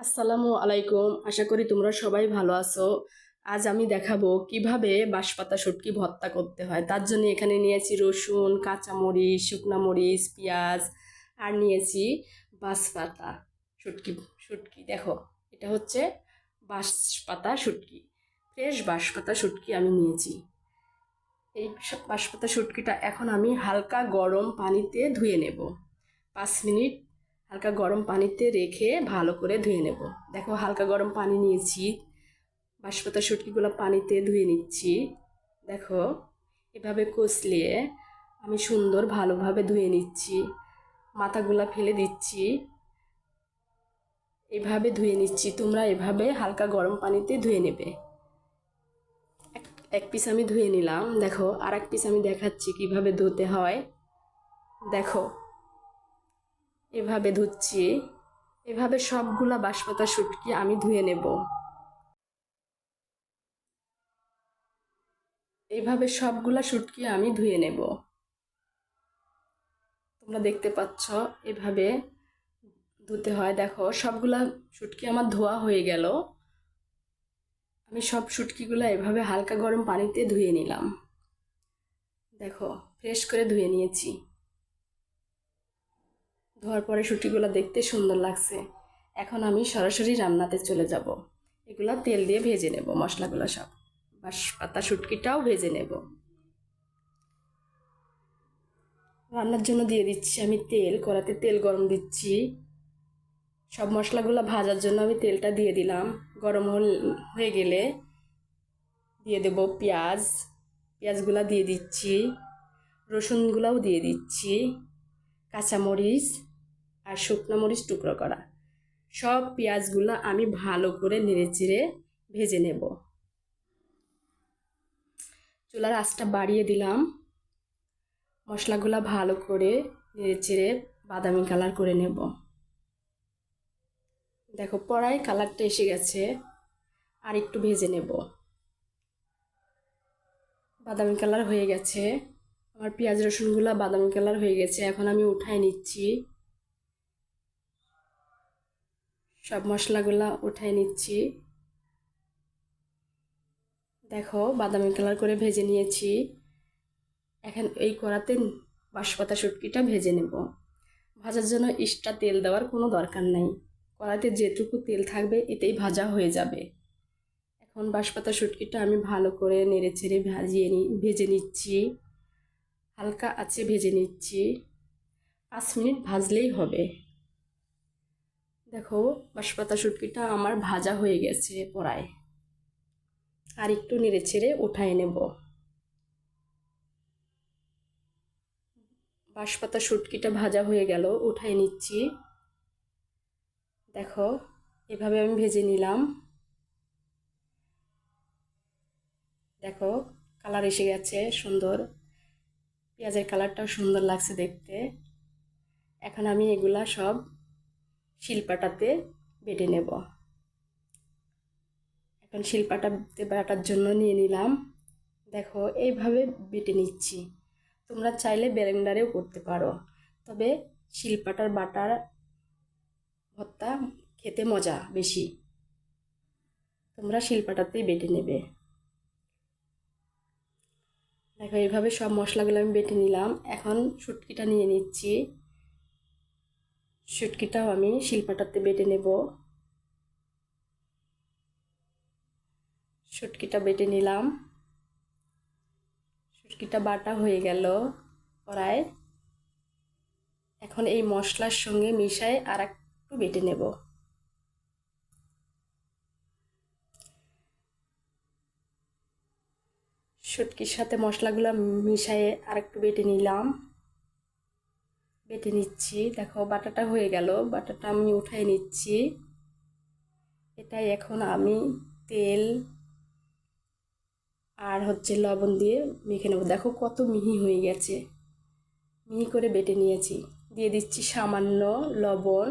আসসালামু আলাইকুম। আশা করি তোমরা সবাই ভালো আছো। আজ আমি দেখাবো কীভাবে বাঁশপাতা শুটকি ভর্তা করতে হয়। তার জন্য এখানে নিয়েছি রসুন, কাঁচামরিচ, শুকনা মরিচ, পেঁয়াজ আর নিয়েছি বাঁশপাতা শুটকি শুটকি। দেখো, এটা হচ্ছে বাঁশপাতা শুটকি। ফ্রেশ বাঁশপাতা শুটকি আমি নিয়েছি। এই বাঁশপাতা শুটকিটা এখন আমি হালকা গরম পানিতে ধুয়ে নেব। পাঁচ মিনিট হালকা গরম পানিতে রেখে ভালো করে ধুয়ে নেব। দেখো হালকা গরম পানি নিয়েছি। বাঁশপাতা, শুটকিগুলো পানিতে ধুয়ে নিচ্ছি। দেখো, এভাবে কষলিয়ে আমি সুন্দর ভালোভাবে ধুয়ে নিচ্ছি। মাথাগুলা ফেলে দিচ্ছি। এভাবে ধুয়ে নিচ্ছি। তোমরা এভাবে হালকা গরম পানিতে ধুয়ে নেবে। এক- এক পিস আমি ধুয়ে নিলাম। দেখো আর এক পিস আমি দেখাচ্ছি কীভাবে ধুতে হয়। দেখো এভাবে ধুচ্ছি, এভাবে সবগুলা বাঁশপাতা শুটকি আমি ধুয়ে নেব। এইভাবে সবগুলা শুটকি আমি ধুয়ে নেব। তোমরা দেখতে পাচ্ছ, এভাবে ধুতে হয়। দেখো, সবগুলা শুটকি আমার ধোয়া হয়ে গেল। আমি সব শুটকিগুলো এভাবে হালকা গরম পানিতে ধুয়ে নিলাম। দেখো, ফ্রেশ করে ধুয়ে নিয়েছি। ধোয়ার পরে শুটিগুলো দেখতে সুন্দর লাগছে। এখন আমি সরাসরি রান্নাতে চলে যাব। এগুলো তেল দিয়ে ভেজে নেব মশলাগুলো সব। বাস পাতা, শুটকিটাও ভেজে নেব। রান্নার জন্য দিয়ে দিচ্ছি আমি তেল কড়াতে তেল গরম দিচ্ছি। সব মশলাগুলো ভাজার জন্য আমি তেলটা দিয়ে দিলাম। গরম হয়ে গেলে দিয়ে দেব পেঁয়াজ। পেঁয়াজগুলো দিয়ে দিচ্ছি। রসুনগুলোও দিয়ে দিচ্ছি। কাঁচামরিচ। আর শুকনো মরিচ টুকরো করা। সব পেঁয়াজগুলো আমি ভালো করে নেড়ে নেড়েচেড়ে ভেজে নেব। চুলার আঁচটা বাড়িয়ে দিলাম। মশলাগুলো ভালো করে নেড়ে নেড়েচেড়ে বাদামি কালার করে নেব। দেখো পড়াই কালারটা এসে গেছে। আর একটু ভেজে নেব। বাদামি কালার হয়ে গেছে। আমার পেঁয়াজ রসুনগুলো বাদামি কালার হয়ে গেছে। এখন আমি উঠাই নিচ্ছি। সব মশলাগুলো উঠাই নিচ্ছি। দেখো, বাদামি কালার করে ভেজে নিয়েছি। এখন এই কড়াতে বাঁশপাতা শুটকিটা ভেজে নেব। ভাজার জন্য এক্সট্রা তেল দেওয়ার কোনো দরকার নেই। কড়াইতে যেটুকু তেল থাকবে, এতেই ভাজা হয়ে যাবে। এখন বাঁশপাতা শুটকিটা আমি ভালো করে নেড়ে ছেড়ে ভাজিয়ে নি, ভেজে নিচ্ছি। হালকা আছে ভেজে নিচ্ছি। পাঁচ মিনিট ভাজলেই হবে। দেখো, বাঁশপাতা শুটকিটা আমার ভাজা হয়ে গেছে পড়ায়। আর একটু নেড়ে ছেড়ে উঠায় নেব। বাঁশপাতা শুটকিটা ভাজা হয়ে গেল, উঠায় নিচ্ছি। দেখো, এভাবে আমি ভেজে নিলাম। দেখো, কালার এসে গেছে সুন্দর। পেঁয়াজের কালারটাও সুন্দর লাগছে দেখতে। এখন আমি এগুলা সব শিলপাটাতে বেটে নেব। এখন শিলপাটাতে বাটার জন্য নিয়ে নিলাম। দেখো, এইভাবে বেটে নিচ্ছি। তোমরা চাইলে ব্লেন্ডারেও করতে পারো। তবে শিলপাটার বাটার ভর্তা খেতে মজা বেশি। তোমরা শিলপাটাতেই বেটে নেবে। দেখো, এইভাবে সব মশলাগুলো আমি বেটে নিলাম। এখন শুটকিটা নিয়ে নিচ্ছি। শুটকিটাও আমি শিলপাটাতে বেটে নেব। শুটকিটা বেটে নিলাম। শুটকিটা বাটা হয়ে গেল কড়ায় এখন এই মশলার সঙ্গে মিশাই আর একটু বেটে নেব। শুটকির সাথে মশলাগুলো মিশায়ে আর একটু বেটে নিলাম। বেটে নিচ্ছি। দেখো, বাটাটা হয়ে গেল। বাটাটা আমি উঠাই নিচ্ছি। এটাই এখন আমি তেল আর হচ্ছে লবণ দিয়ে মেখে নেব। দেখো কত মিহি হয়ে গেছে। মিহি করে বেটে নিয়েছি। দিয়ে দিচ্ছি সামান্য লবণ।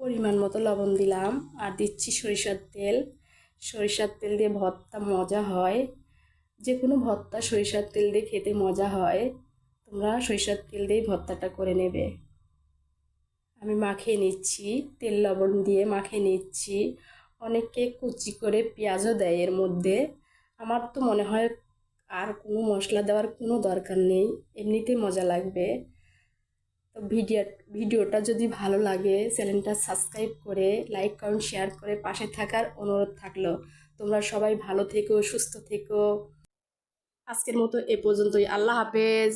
পরিমাণ মতো লবণ দিলাম। আর দিচ্ছি সরিষার তেল। সরিষার তেল দিয়ে ভর্তা মজা হয়। যে কোনো ভর্তা সরিষার তেল দিয়ে খেতে মজা হয়। তোমরা সরিষার তেল দিয়েই ভর্তাটা করে নেবে। আমি মাখিয়ে নিচ্ছি, তেল লবণ দিয়ে মাখিয়ে নিচ্ছি। অনেকে কুচি করে পেঁয়াজও দেয় এর মধ্যে। আমার তো মনে হয় আর কোনো মশলা দেওয়ার কোনো দরকার নেই, এমনিতেই মজা লাগবে। তো ভিডিও, ভিডিওটা যদি ভালো লাগে, চ্যানেলটা সাবস্ক্রাইব করে, লাইক, কমেন্ট, শেয়ার করে পাশে থাকার অনুরোধ থাকল। তোমরা সবাই ভালো থেকো, সুস্থ থেকো। আজকের মতো এ পর্যন্তই। আল্লাহ হাফেজ।